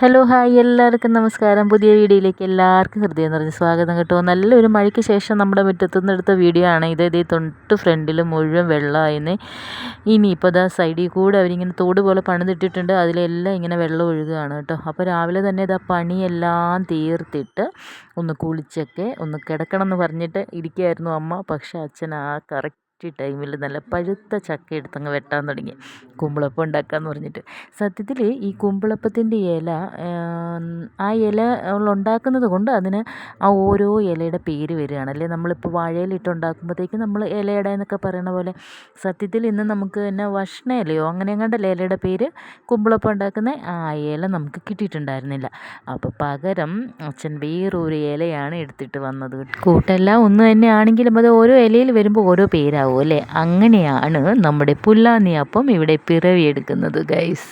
Hello hi എല്ലാവർക്കും നമസ്കാരം. പുതിയ വീഡിയോയിലേക്ക് എല്ലാവർക്കും ഹൃദയം നിറഞ്ഞ സ്വാഗതം കേട്ടോ. നല്ലൊരു മഴയ്ക്ക് ശേഷം നമ്മുടെ മുറ്റത്തുനിന്ന് എടുത്ത വീഡിയോ ആണ് ഇത്. ഇതേ തൊട്ട് ഫ്രണ്ടിൽ മുഴുവൻ വെള്ളമായിരുന്നേ. ഇനിയിപ്പോൾ ഇതാ സൈഡിൽ കൂടെ അവരിങ്ങനെ തോട് പോലെ പണിതിട്ടിട്ടുണ്ട്. അതിലെല്ലാം ഇങ്ങനെ വെള്ളം ഒഴുകുകയാണ് കേട്ടോ. അപ്പോൾ രാവിലെ തന്നെ ഇതാ പണിയെല്ലാം തീർത്തിട്ട് ഒന്ന് കുളിച്ചൊക്കെ ഒന്ന് കിടക്കണം എന്ന് പറഞ്ഞിട്ട് ഇരിക്കുകയായിരുന്നു അമ്മ. പക്ഷേ അച്ഛൻ ആ കറക്റ്റ് ടൈമിൽ നല്ല പഴുത്ത ചക്ക എടുത്തങ്ങ് വെട്ടാൻ തുടങ്ങി. കുമ്പിളപ്പം ഉണ്ടാക്കാമെന്ന് പറഞ്ഞിട്ട്. സത്യത്തിൽ ഈ കുമ്പിളപ്പത്തിന്റെ ഇല ആ ഇല ഉണ്ടാക്കുന്നത് കൊണ്ട് അതിന് ആ ഓരോ ഇലയുടെ പേര് വരികയാണ്. അല്ലേ? നമ്മളിപ്പോൾ വാഴയിലിട്ട് ഉണ്ടാക്കുമ്പോഴത്തേക്ക് നമ്മൾ ഇലയുടെ എന്നൊക്കെ പറയണ പോലെ സത്യത്തിൽ ഇന്ന് നമുക്ക് തന്നെ വഷ്ണ ഇലയോ അങ്ങനെ എങ്ങാണ്ടല്ലേ ഇലയുടെ പേര് കുമ്പിളപ്പം ഉണ്ടാക്കുന്ന ആ ഇല നമുക്ക് കിട്ടിയിട്ടുണ്ടായിരുന്നില്ല. അപ്പോൾ പകരം അച്ഛൻ വേറൊരു ഇലയാണ് എടുത്തിട്ട് വന്നത്. കൂട്ടെല്ലാം ഒന്ന് തന്നെ ആണെങ്കിലും അത് ഓരോ ഇലയിൽ വരുമ്പോൾ ഓരോ പേരാവും. അല്ലേ അങ്ങനെയാണ് നമ്മുടെ പുല്ലാന്നിയപ്പം ഇവിടെ പിറവിയെടുക്കുന്നത് ഗൈസ്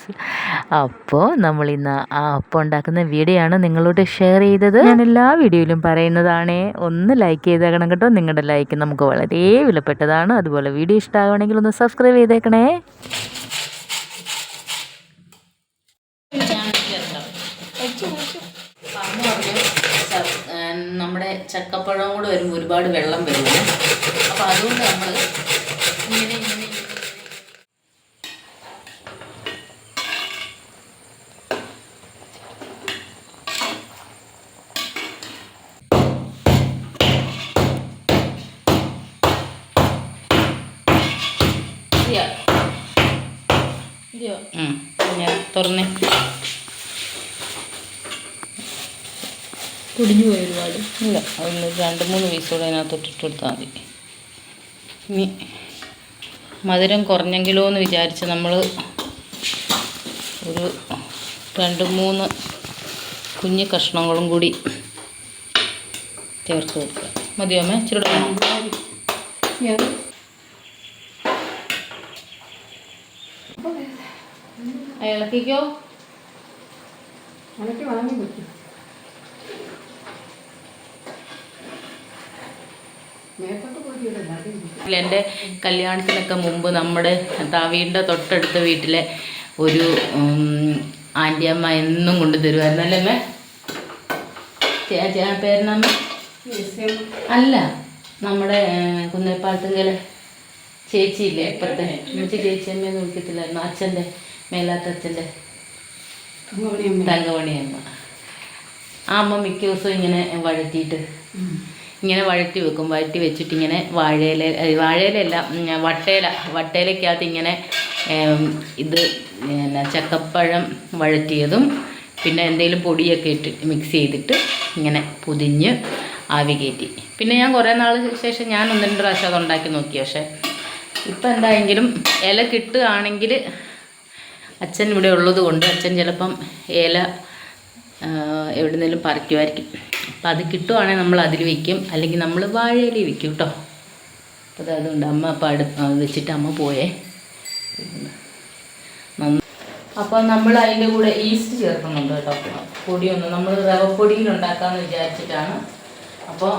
അപ്പോൾ നമ്മൾ ഇന്ന് ആ അപ്പം ഉണ്ടാക്കുന്ന വീഡിയോ ആണ് നിങ്ങളോട് ഷെയർ ചെയ്തത്. ഞാൻ എല്ലാ വീഡിയോയിലും പറയുന്നതാണേ. ഒന്ന് ലൈക്ക് ചെയ്തേക്കണം കേട്ടോ. നിങ്ങളുടെ ലൈക്ക് നമുക്ക് വളരെ വിലപ്പെട്ടതാണ്. അതുപോലെ വീഡിയോ ഇഷ്ടമാവുകയാണെങ്കിൽ ഒന്ന് സബ്സ്ക്രൈബ് ചെയ്തേക്കണേ. നമ്മുടെ ചക്കപ്പഴവും കൂടെ വരുമ്പോൾ ഒരുപാട് വെള്ളം വരുന്നു അപ്പോൾ അതുകൊണ്ട് നമ്മൾ തുറന്നേ. കുടിഞ്ഞു പോയി ഒരുപാട്. ഇല്ല ഒന്ന് രണ്ട് മൂന്ന് പീസോടെ അതിനകത്തോട്ട് ഇട്ട് കൊടുത്താൽ മതി. ഇനി മധുരം കുറഞ്ഞെങ്കിലോ എന്ന് വിചാരിച്ച് നമ്മൾ ഒരു രണ്ട് മൂന്ന് കുഞ്ഞു കഷ്ണങ്ങളും കൂടി ചേർത്ത് കൊടുക്കുക. മതിയോ അമ്മ? ഇച്ചിരി ഇളക്കിക്കോ എന്റെ കല്യാണത്തിനൊക്കെ മുമ്പ് നമ്മുടെ താവീന്റെ തൊട്ടടുത്ത വീട്ടിലെ ഒരു ആന്റിയമ്മ എന്നും കൊണ്ടു തരുമായിരുന്നു അല്ലേ അമ്മേ? ചേച്ചാ പേരിനമ്മ അല്ല നമ്മുടെ കുന്നേപ്പാലത്തുങ്കലെ ചേച്ചിയില്ലേ? ഇപ്പത്തെ ചേച്ചി ചേച്ചിയമ്മയെന്ന് വിളിക്കത്തില്ലായിരുന്നു അച്ഛന്റെ മേലാത്ത അച്ഛന്റെ തങ്കമണിയമ്മ. ആ അമ്മ മിക്ക ദിവസവും ഇങ്ങനെ വഴറ്റിയിട്ട് ഇങ്ങനെ വഴറ്റി വെക്കും. വഴറ്റി വെച്ചിട്ട് ഇങ്ങനെ വാഴയില വാഴയിലല്ല വട്ടയില വട്ടയിലക്കകത്ത് ഇങ്ങനെ ഇത് പിന്നെ ചക്കപ്പഴം വഴറ്റിയതും പിന്നെ എന്തെങ്കിലും പൊടിയൊക്കെ ഇട്ട് മിക്സ് ചെയ്തിട്ട് ഇങ്ങനെ പൊതിഞ്ഞ് ആവി കയറ്റി. പിന്നെ ഞാൻ കുറേ നാൾ ശേഷം ഞാൻ ഒന്ന് രണ്ട് പ്രാവശ്യം അത് ഉണ്ടാക്കി നോക്കി. പക്ഷേ ഇപ്പം എന്തായെങ്കിലും ഇല കിട്ടുകയാണെങ്കിൽ അച്ഛൻ ഇവിടെ ഉള്ളത് കൊണ്ട് അച്ഛൻ ചിലപ്പം ഏല എവിടെ നിന്നും പറിക്കുമായിരിക്കും അപ്പം അത് കിട്ടുവാണെങ്കിൽ നമ്മൾ അതിൽ വയ്ക്കും അല്ലെങ്കിൽ നമ്മൾ വാഴയിൽ വയ്ക്കും കേട്ടോ അപ്പോൾ അതുകൊണ്ട് അമ്മ അപ്പം അടു വെച്ചിട്ട് അമ്മ പോയേ. അപ്പോൾ നമ്മൾ അതിന്റെ കൂടെ ഈസ്റ്റ് ചേർക്കുന്നുണ്ട് കേട്ടോ പൊടിയൊന്നും. നമ്മൾ റവ പൊടിയിൽ ഉണ്ടാക്കാമെന്ന് വിചാരിച്ചിട്ടാണ്. അപ്പോൾ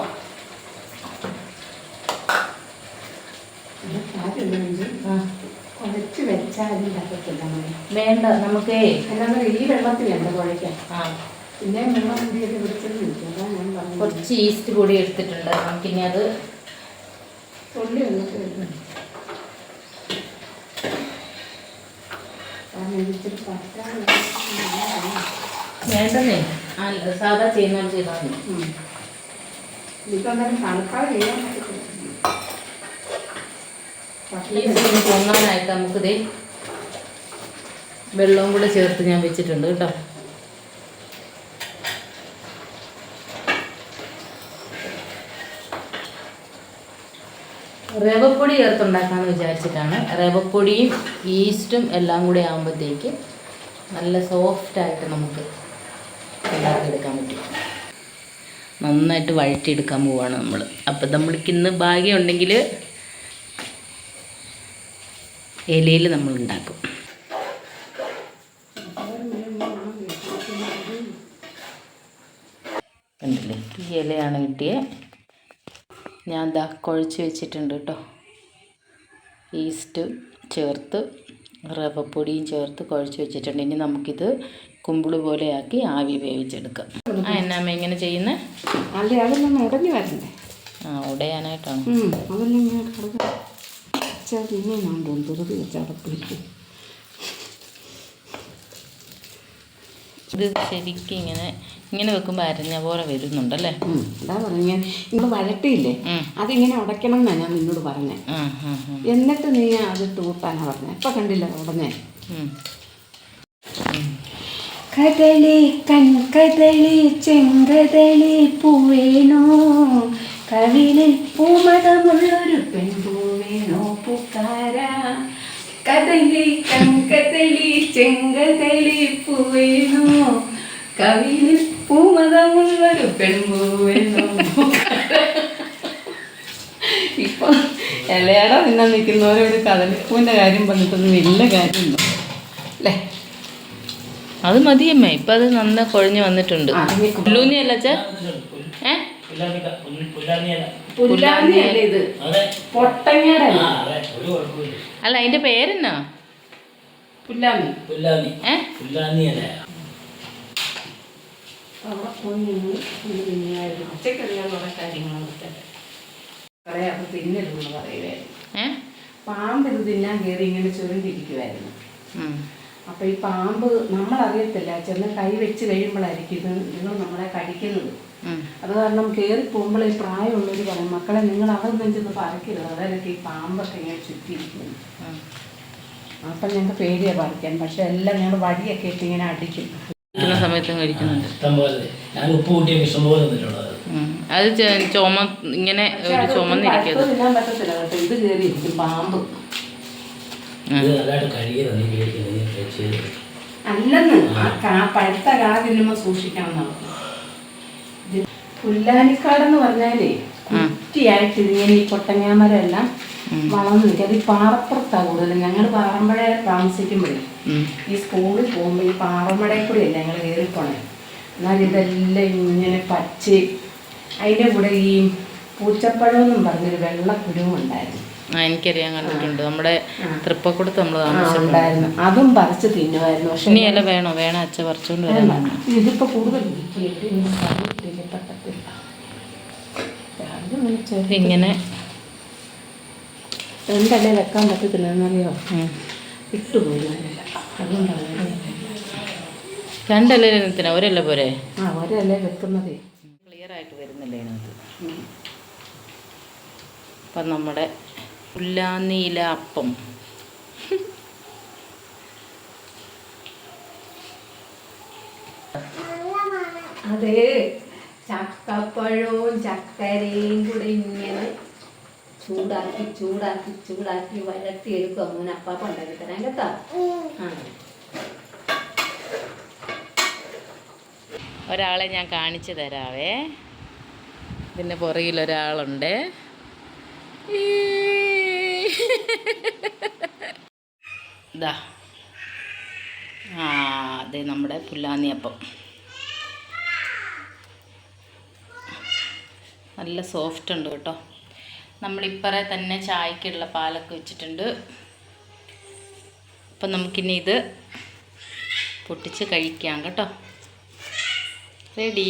വേണ്ട നമുക്ക്. ഈ വെള്ളത്തിലുണ്ട് കുഴയ്ക്കാൻ ആ. പിന്നെ വെള്ളം കൂടിയൊക്കെ പിടിച്ചെന്ന് അതാ ഞാൻ പറഞ്ഞു കുറച്ച് ഈസ്റ്റ് കൂടി എടുത്തിട്ടുണ്ട്. നമുക്കിനി അത് തുള്ളി വന്നിട്ട് വരുന്നു വേണ്ടന്നേ. സാധാ ചെയ്യുന്ന ചെയ്താൽ മതി. ഇതൊന്നും തണുപ്പാതെ ചെയ്യാൻ പൊങ്ങാനായിട്ട് നമുക്കിത് വെള്ളവും കൂടെ ചേർത്ത് ഞാൻ വെച്ചിട്ടുണ്ട് കേട്ടോ. റവപ്പൊടി ചേർത്തുണ്ടാക്കാമെന്ന് വിചാരിച്ചിട്ടാണ്. റവപ്പൊടിയും ഈസ്റ്റും എല്ലാം കൂടെ ആകുമ്പോഴത്തേക്ക് നല്ല സോഫ്റ്റായിട്ട് നമുക്ക് ഉണ്ടാക്കിയെടുക്കാൻ പറ്റും. നന്നായിട്ട് വഴറ്റിയെടുക്കാൻ പോവാണ് നമ്മൾ അപ്പം നമ്മൾക്ക് ഇന്ന് ഭാഗ്യമുണ്ടെങ്കിൽ ഇലയിൽ നമ്മൾ ഉണ്ടാക്കും. കണ്ടില്ലേ? ഈ ഇലയാണ് കിട്ടിയത് ഞാൻ ദാ കുഴച്ച് വെച്ചിട്ടുണ്ട് കേട്ടോ ഈസ്റ്റ് ചേർത്ത് റവപ്പൊടിയും ചേർത്ത് കുഴച്ച് വെച്ചിട്ടുണ്ട്. ഇനി നമുക്കിത് കുമ്പിൾ പോലെയാക്കി ആവി വേവിച്ചെടുക്കാം. ആ എന്നാ അമ്മ ഇങ്ങനെ ചെയ്യുന്നത് അല്ലേ അതൊന്നും ഉടഞ്ഞു വരണ്ടേ? ആ ഉടയാനായിട്ടാണ്. അതൊന്നും ഇങ്ങനെ കടക വെച്ചാൽ പിന്നെ ഉണ്ടോ ഇത് ശരിക്കും ഇങ്ങനെ ഇങ്ങനെ വെക്കുമ്പോൾ അരഞ്ഞ പോലെ വരുന്നുണ്ടല്ലേ? എന്താ പറഞ്ഞു നിങ്ങൾ വഴട്ടിയില്ലേ. അതിങ്ങനെ ഉടയ്ക്കണം എന്നാണ് ഞാൻ നിന്നോട് പറഞ്ഞേ. എന്നിട്ട് നീ അത് തൂട്ടാനാ പറഞ്ഞേ. ഇപ്പം കണ്ടില്ല ഉടനെ. കദളി കൺകദളി ചെങ്കദളി പൂവേണോ കവിളിൽ പൂമതമുള്ളൊരു പെൺപൂവേണോ പൂക്കാര. കദളി കൺകദളി ചെങ്കദളി പൂവേണോ കവിളിൽ പൂമതമുള്ളൊരു പെൺപൂവേനോ ഇപ്പൊ ഇലയട തിന്നാൻ നിൽക്കുന്നവരോട് കടലിപ്പൂവിന്റെ കാര്യം പറഞ്ഞിട്ടൊന്നും വലിയ കാര്യമില്ല. അല്ലേ? അത് മതിയമ്മേ ഇപ്പം അത് നന്ന കുഴഞ്ഞു വന്നിട്ടുണ്ട്. പുല്ലൂന്നി അല്ല ഏ? ഇത്? അല്ല. അതിന്റെ അതിന്റെ പേരെന്നാ പുല്ലാമി. ഏ? അവിടെ പോയി നിന്ന് ഇത് തിന്നുമായിരുന്നു. ഉച്ചയ്ക്കറിയാൻ കുറെ കാര്യങ്ങളൊക്കെ. പറയാം തിന്നരുതെന്ന് പറയുമായിരുന്നു ഏ? പാമ്പ് ഇത് തിന്നാൻ കയറി ഇങ്ങനെ ചുരുണ്ടിരിക്കുമായിരുന്നു അപ്പോൾ അപ്പൊ ഈ പാമ്പ് നമ്മളറിയത്തില്ല. ചെന്ന് കൈ വെച്ച് കഴിയുമ്പോഴായിരിക്കും ഇത് നിങ്ങൾ നമ്മളെ കടിക്കുന്നത്. ഉം. അത് കാരണം കയറി പോകുമ്പോൾ ഈ പ്രായമുള്ളവർ പറയും മക്കളെ നിങ്ങൾ അവർ നെഞ്ചെന്ന് പറിക്കരുത്. അതായത് ഈ പാമ്പൊക്കെ ഇങ്ങനെ ചുറ്റിയിരിക്കുന്നു. അപ്പം ഞങ്ങൾക്ക് പേടിയാണ് പറിക്കാൻ. പക്ഷെ എല്ലാം ഞങ്ങൾ വടിയൊക്കെ ഇട്ട് ഇങ്ങനെ അടിക്കും. കഴിക്കുന്ന സമയത്തും കഴിക്കുന്നുണ്ട്. ഞാൻ ഉപ്പ് അത് ചോമ ഇങ്ങനെ ഒരു ചുമന്നിരിക്കും പഴുത്തത് തിന്നാൻ പറ്റത്തില്ല കേട്ടോ. ഇത് കയറിയിരിക്കും പാമ്പ്. അല്ലെന്ന്. ആ. കാ പഴുത്ത കാ തിന്നുമ്പോൾ സൂക്ഷിക്കണം പുല്ലാനിക്കാടെന്ന് പറഞ്ഞാലേ കുറ്റിയായിട്ട് ഇതിങ്ങനെ ഈ കൊട്ടങ്ങാമരം എല്ലാം വളർന്നു നിൽക്കുക. അത് ഈ പാറപ്പുറത്താണ് കൂടുതൽ ഞങ്ങൾ പാറമ്പഴ താമസിക്കുമ്പോഴേ. ഈ സ്കൂളിൽ പോകുമ്പോൾ ഈ പാറമ്പഴയിൽ കൂടെ അല്ല ഞങ്ങൾ കയറിപ്പോണേ. എന്നാൽ ഇതെല്ലാം ഇങ്ങനെ പച്ച അതിന്റെ കൂടെ ഈ പൂച്ചപ്പഴം എന്നും പറഞ്ഞൊരു വെള്ളക്കുരുവും ഉണ്ടായിരുന്നു. എനിക്കറിയാൻ കണ്ടിട്ടുണ്ട്. നമ്മുടെ തൃപ്പക്കുടത്ത് നമ്മൾ താമസിച്ചിട്ടുണ്ടായിരുന്നു അതും പറിച്ച് തിന്നുമായിരുന്നു. പക്ഷെ ഇനി ഇല വേണോ? വേണം? അച്ഛ പറിച്ചുകൊണ്ട് വരാൻ ഇതിപ്പോ കൂടുതൽ ഇങ്ങനെ രണ്ടല്ലേ വെക്കാൻ പറ്റത്തില്ല എന്നറിയോ ഉം. ഇട്ടുപോയി അതുകൊണ്ടാണ് രണ്ടല്ലേ എന്തിനാ ഒരല്ല പോരെ? ആ ഒരല്ലേ വെക്കുന്നതേ. ക്ലിയർ ആയിട്ട് വരുന്നില്ലേ ഇതിനകത്ത്? അപ്പം നമ്മുടെ പുല്ലാന്നീല അപ്പം. അതെ. ചക്കപ്പഴവും ചക്കരയും കൂടെ ഇങ്ങനെ ചൂടാക്കി ചൂടാക്കി ചൂടാക്കി വരട്ടി എടുക്കും അമ്മൂന അപ്പാപ്പ ഉണ്ടാക്കി തരാൻ കേട്ടോ. ഒരാളെ ഞാൻ കാണിച്ചു തരാവേ. പിന്നെ പുറകിൽ ഒരാളുണ്ട്. ഇതാ ആ അതെ നമ്മുടെ പുല്ലാന്നിയപ്പം നല്ല സോഫ്റ്റ് ഉണ്ട് കേട്ടോ. നമ്മളിപ്പറേ തന്നെ ചായക്കുള്ള പാലൊക്കെ വെച്ചിട്ടുണ്ട്. അപ്പം നമുക്കിനി ഇത് പൊട്ടിച്ച് കഴിക്കാം കേട്ടോ. റെഡി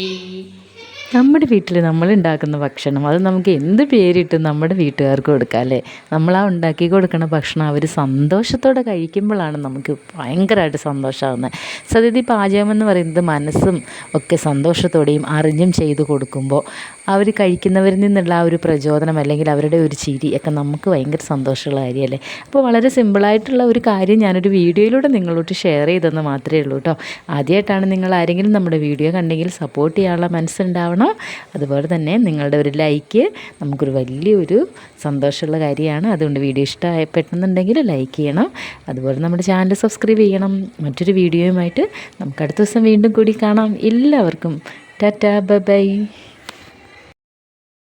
നമ്മുടെ വീട്ടിൽ നമ്മൾ ഉണ്ടാക്കുന്ന ഭക്ഷണം അത് നമുക്ക് എന്ത് പേരിട്ട് നമ്മുടെ വീട്ടുകാർക്ക് കൊടുക്കാം അല്ലേ? നമ്മൾ ആ ഉണ്ടാക്കി കൊടുക്കുന്ന ഭക്ഷണം അവർ സന്തോഷത്തോടെ കഴിക്കുമ്പോഴാണ് നമുക്ക് ഭയങ്കരമായിട്ട് സന്തോഷമാകുന്നത്. സത്യത്തിൽ പാചകം എന്ന് പറയുന്നത് മനസ്സും ഒക്കെ സന്തോഷത്തോടെയും അറിഞ്ഞും ചെയ്തു കൊടുക്കുമ്പോൾ അവർ കഴിക്കുന്നവരിൽ നിന്നുള്ള ആ ഒരു പ്രചോദനം അല്ലെങ്കിൽ അവരുടെ ഒരു ചിരി ഒക്കെ നമുക്ക് ഭയങ്കര സന്തോഷമുള്ള കാര്യമല്ലേ? അപ്പോൾ വളരെ സിമ്പിളായിട്ടുള്ള ഒരു കാര്യം ഞാനൊരു വീഡിയോയിലൂടെ നിങ്ങളോട്ട് ഷെയർ ചെയ്തെന്ന് മാത്രമേ ഉള്ളൂ കേട്ടോ. ആദ്യമായിട്ടാണ് നിങ്ങൾ ആരെങ്കിലും നമ്മുടെ വീഡിയോ കണ്ടെങ്കിൽ സപ്പോർട്ട് ചെയ്യാനുള്ള മനസ്സുണ്ടാവണം. അതുപോലെ തന്നെ നിങ്ങളുടെ ഒരു ലൈക്ക് നമുക്കൊരു വലിയൊരു സന്തോഷമുള്ള കാര്യമാണ്. അതുകൊണ്ട് വീഡിയോ ഇഷ്ടപ്പെട്ടെന്നുണ്ടെങ്കിൽ ലൈക്ക് ചെയ്യണം. അതുപോലെ നമ്മുടെ ചാനൽ സബ്സ്ക്രൈബ് ചെയ്യണം. മറ്റൊരു വീഡിയോയുമായിട്ട് നമുക്ക് അടുത്ത ദിവസം വീണ്ടും കൂടി കാണാം. എല്ലാവർക്കും ടാറ്റാ ബൈ.